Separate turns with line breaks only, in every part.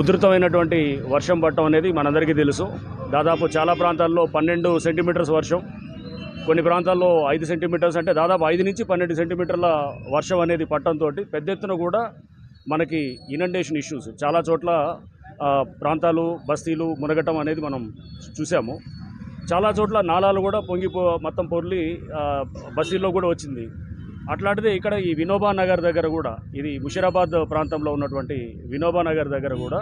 ఉధృతమైనటువంటి వర్షం పట్టడం అనేది మనందరికీ తెలుసు. దాదాపు చాలా ప్రాంతాల్లో పన్నెండు సెంటీమీటర్స్ వర్షం. కొన్ని ప్రాంతాల్లో ఐదు సెంటీమీటర్స్ అంటే దాదాపు ఐదు నుంచి పన్నెండు సెంటీమీటర్ల వర్షం అనేది పట్టడంతో పెద్ద ఎత్తున కూడా మనకి ఇనండేషన్ ఇష్యూస్ చాలా చోట్ల ప్రాంతాలు బస్తీలు మునగటం అనేది మనం చూసాము. చాలా చోట్ల నాళాలు కూడా పొంగిపో మొత్తం పొర్లి బస్తీల్లో కూడా వచ్చింది. అట్లాంటిది ఇక్కడ ఈ వినోబా నగర్ దగ్గర కూడా ఇది ముషిరాబాద్ ప్రాంతంలో ఉన్నటువంటి వినోబా నగర్ దగ్గర కూడా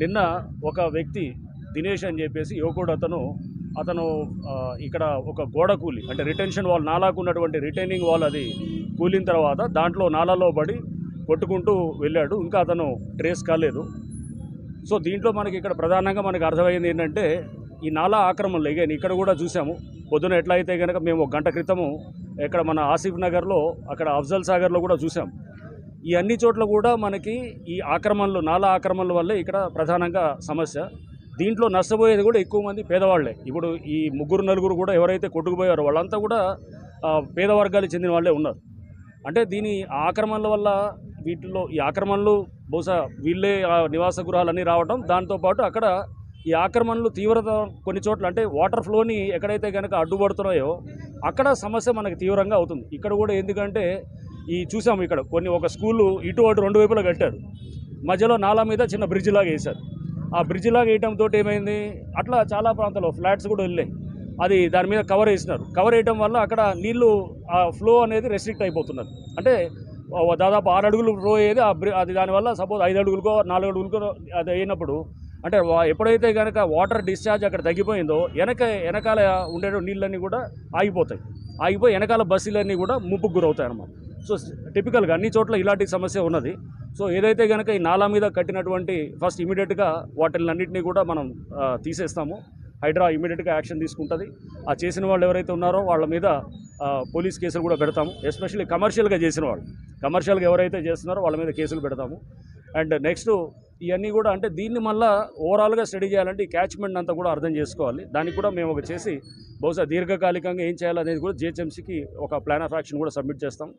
నిన్న ఒక వ్యక్తి దినేష్ అని చెప్పేసి యువకుడు అతను అతను ఇక్కడ ఒక గోడ కూలి అంటే రిటెన్షన్ వాల్ నాలాకు ఉన్నటువంటి రిటైనింగ్ వాల్ అది కూలిన తర్వాత దాంట్లో నాలాలో పడి కొట్టుకుంటూ వెళ్ళాడు. ఇంకా అతను ట్రేస్ కాలేదు. సో దీంట్లో మనకి ఇక్కడ ప్రధానంగా మనకు అర్థమైంది ఏంటంటే ఈ నాలా ఆక్రమణలు ఇక ఇక్కడ కూడా చూసాము. పొద్దున ఎట్లా అయితే కనుక మేము ఒక గంట క్రితము ఇక్కడ మన ఆసిఫ్ నగర్లో అక్కడ అఫ్జల్ సాగర్లో కూడా చూసాం. ఈ అన్ని చోట్ల కూడా మనకి ఈ ఆక్రమణలు నాలా ఆక్రమణల వల్లే ఇక్కడ ప్రధానంగా సమస్య. దీంట్లో నష్టపోయేది కూడా ఎక్కువ మంది పేదవాళ్ళే. ఇప్పుడు ఈ ముగ్గురు నలుగురు కూడా ఎవరైతే కొట్టుకుపోయారో వాళ్ళంతా కూడా పేద వర్గాలకు చెందిన వాళ్ళే ఉన్నారు. అంటే దీని ఆక్రమణల వల్ల వీటిలో ఈ ఆక్రమణలు బహుశా వీళ్ళే నివాస గృహాలన్నీ రావడం దాంతోపాటు అక్కడ ఈ ఆక్రమణలు తీవ్రత కొన్ని చోట్ల అంటే వాటర్ ఫ్లోని ఎక్కడైతే కనుక అడ్డుపడుతున్నాయో అక్కడ సమస్య మనకి తీవ్రంగా అవుతుంది. ఇక్కడ కూడా ఎందుకంటే ఈ చూసాము ఇక్కడ కొన్ని ఒక స్కూలు ఇటు అటు రెండు వైపులా కట్టారు. మధ్యలో నాలా మీద చిన్న బ్రిడ్జ్ లాగా వేశారు. ఆ బ్రిడ్జ్ లాగా వేయటంతో ఏమైంది? అట్లా చాలా ప్రాంతాల్లో ఫ్లాట్స్ కూడా వెళ్ళాయి. అది దాని మీద కవర్ వేసినారు. కవర్ వేయటం వల్ల అక్కడ నీళ్ళు ఆ ఫ్లో అనేది రెస్ట్రిక్ట్ అయిపోతున్నారు అంటే దాదాపు ఆరు అడుగులు ఫ్లో అయ్యేది ఆ బ్రి- అది దానివల్ల సపోజ్ ఐదు అడుగులకో నాలుగు అడుగులకో అది అయినప్పుడు అంటే ఎప్పుడైతే కనుక వాటర్ డిశ్చార్జ్ అక్కడ తగ్గిపోయిందో వెనక వెనకాల ఉండే నీళ్ళన్నీ కూడా ఆగిపోతాయి. ఆగిపోయి వెనకాల బస్సులన్నీ కూడా ముప్పుకు గురవుతాయి అన్నమాట సో టిపికల్గా అన్ని చోట్ల ఇలాంటి సమస్య ఉన్నది. సో ఏదైతే కనుక ఈ నాలా మీద కట్టినటువంటి ఫస్ట్ ఇమీడియట్గా వాటిలన్నింటినీ కూడా మనం తీసేస్తాము. హైడ్రా ఇమీడియట్గా యాక్షన్ తీసుకుంటుంది. ఆ చేసిన వాళ్ళు ఎవరైతే ఉన్నారో వాళ్ళ మీద పోలీస్ కేసులు కూడా పెడతాము. ఎస్పెషల్లీ కమర్షియల్గా చేసిన వాళ్ళు. కమర్షియల్గా ఎవరైతే చేస్తున్నారో వాళ్ళ మీద కేసులు పెడతాము. అండ్ నెక్స్ట్ ఇవన్నీ కూడా అంటే దీన్ని మళ్ళా ఓవరాల్గా స్టడీ చేయాలంటే ఈ క్యాచ్మెంట్ అంతా కూడా అర్థం చేసుకోవాలి దానికి కూడా మేము ఒక చేసి బహుశా దీర్ఘకాలికంగా ఏం చేయాలనేది కూడా జిహెచ్ఎంసీకి ఒక ప్లాన్ ఆఫ్ యాక్షన్ కూడా సబ్మిట్ చేస్తాం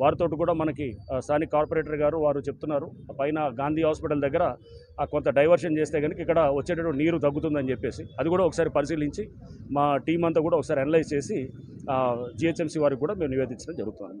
వారితో కూడా మనకి స్థానిక కార్పొరేటర్ గారు వారు చెప్తున్నారు పైన గాంధీ హాస్పిటల్ దగ్గర ఆ కొంత డైవర్షన్ చేస్తే కనుక ఇక్కడ వచ్చేటటువంటి నీరు తగ్గుతుందని చెప్పేసి అది కూడా ఒకసారి పరిశీలించి మా టీం అంతా కూడా ఒకసారి అనలైజ్ చేసి జిహెచ్ఎంసీ వారికి కూడా మేము నివేదించడం జరుగుతుంది